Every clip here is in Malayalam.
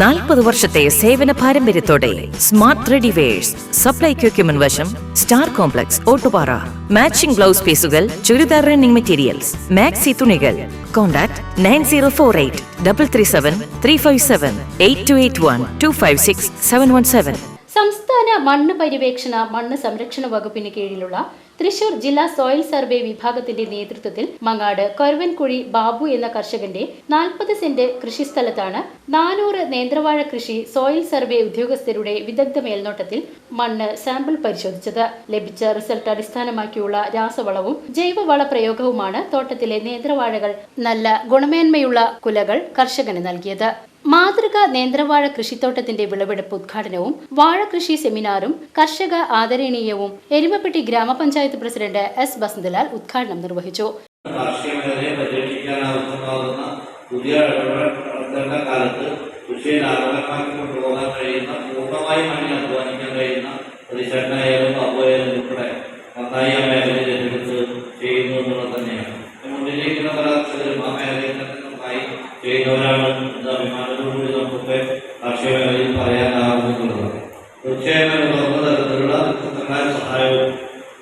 നാൽപ്പത് വർഷത്തെ സേവന പാരമ്പര്യത്തോടെ സ്മാർട്ട് റെഡിവേഴ്സ് സപ്ലൈ ക്യൂക്യുമൻ വശം star complex Ottupara. Matching blouse പീസുകൾ ചുരിദാർ റണ്ണിംഗ് മെറ്റീരിയൽസ്. മാക്സി തുണികൾ. Contact nine zero four eight double three seven three five seven eight two eight one two five six seven one seven. സംസ്ഥാന മണ്ണ് പര്യവേക്ഷണ മണ്ണ് സംരക്ഷണ വകുപ്പിന് കീഴിലുള്ള തൃശൂർ ജില്ലാ സോയിൽ സർവേ വിഭാഗത്തിന്റെ നേതൃത്വത്തിൽ മങ്ങാട് കൊരവൻകുഴി ബാബു എന്ന കർഷകന്റെ നാൽപ്പത് സെന്റ് കൃഷിസ്ഥലത്താണ് നാനൂറ് നേന്ത്രവാഴ കൃഷി സോയിൽ സർവേ ഉദ്യോഗസ്ഥരുടെ വിദഗ്ധ മേൽനോട്ടത്തിൽ മണ്ണ് സാമ്പിൾ പരിശോധിച്ചത്. ലഭിച്ച റിസൾട്ട് അടിസ്ഥാനമാക്കിയുള്ള രാസവളവും ജൈവവള പ്രയോഗവുമാണ് തോട്ടത്തിലെ നേന്ത്രവാഴകൾ നല്ല ഗുണമേന്മയുള്ള കുലകൾ കർഷകന് നൽകിയത്. മാതൃക നേന്ത്രവാഴ കൃഷിത്തോട്ടത്തിന്റെ വിളവെടുപ്പ് ഉദ്ഘാടനവും വാഴ കൃഷി സെമിനാറും കർഷക ആദരണീയവും എരുമപ്പെട്ടി ഗ്രാമപഞ്ചായത്ത് പ്രസിഡന്റ് എസ് ബസന്തലാൽ ഉദ്ഘാടനം നിർവഹിച്ചു. പുതിയ കാലത്ത് കൃഷിയെ ലാഭകരമാക്കി കൊണ്ടുപോകാൻ കഴിയുന്ന അധ്വാനിക്കാൻ കഴിയുന്ന പ്രതിഷേധനായാലും ഉൾപ്പെടെ നന്നായി ആ മേഖലയിൽ ഏറ്റെടുത്ത് ചെയ്യുന്നു എന്നുള്ളത് തന്നെയാണ്. പല ആ മേഖലയിൽ ചെയ്യുന്നവരാണ് അഭിമാനത്തോടുകൂടി നമുക്കൊക്കെ കാർഷിക മേഖലയിൽ പറയാനാകുന്നുള്ളതാണ് തീർച്ചയായും തുറന്ന തരത്തിലുള്ള വ്യത്യസ്തമായ സഹായവും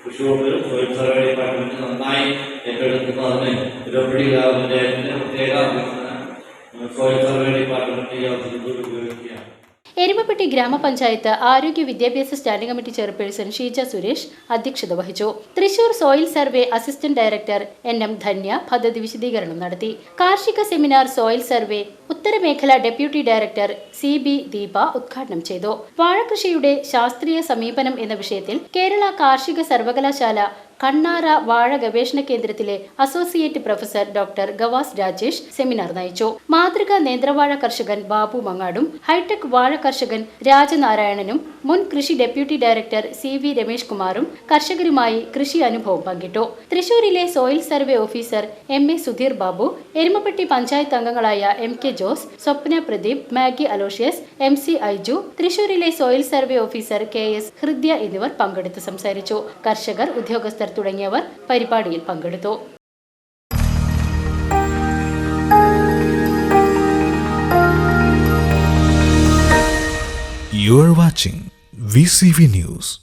കൃഷി തൊഴിൽ സർവേ ഡിപ്പാർട്ട്മെന്റ് നന്നായി ഏറ്റെടുക്കുന്നതിന് തിരുവപ്പള്ളി ഗ്രാമപഞ്ചായത്തിന്റെ പ്രത്യേക അഭ്യർത്ഥന തൊഴിൽ സർവേ ഡിപ്പാർട്ട്മെന്റ് ഈ അവസരത്തിൽ ഉപയോഗിക്കുകയാണ്. എരുമപ്പെട്ടി ഗ്രാമപഞ്ചായത്ത് ആരോഗ്യ വിദ്യാഭ്യാസ standing committee chairperson Sheeja Suresh അധ്യക്ഷത വഹിച്ചു. Thrissur soil survey assistant director N M Dhanya പദ്ധതി വിശദീകരണം നടത്തി. കാർഷിക seminar soil survey ഉത്തരമേഖല deputy director C B Deepa ഉദ്ഘാടനം ചെയ്തു. വാഴകൃഷിയുടെ ശാസ്ത്രീയ സമീപനം എന്ന വിഷയത്തിൽ കേരള കാർഷിക സർവകലാശാല കണ്ണാറ വാഴ ഗവേഷണ കേന്ദ്രത്തിലെ associate professor doctor Gavas Rajesh seminar നയിച്ചു. മാതൃക നേന്ത്രവാഴ കർഷകൻ ബാബു മങ്ങാടും ഹൈടെക് വാഴ കർഷകൻ രാജനാരായണനും മുൻ കൃഷി deputy director C V Ramesh കുമാറും കർഷകരുമായി കൃഷി അനുഭവം പങ്കിട്ടു. തൃശൂരിലെ soil survey officer M A Sudheer Babu Erumapetty panchayat അംഗങ്ങളായ M K Jose Swapna Pradeep Maggie Aloysius M C Aiju തൃശൂരിലെ soil survey officer K S Hridya എന്നിവർ പങ്കെടുത്ത് സംസാരിച്ചു. കർഷകർ ഉദ്യോഗസ്ഥർ തുടങ്ങിയവർ പരിപാടിയിൽ പങ്കെടുത്തു You are watching VCV News.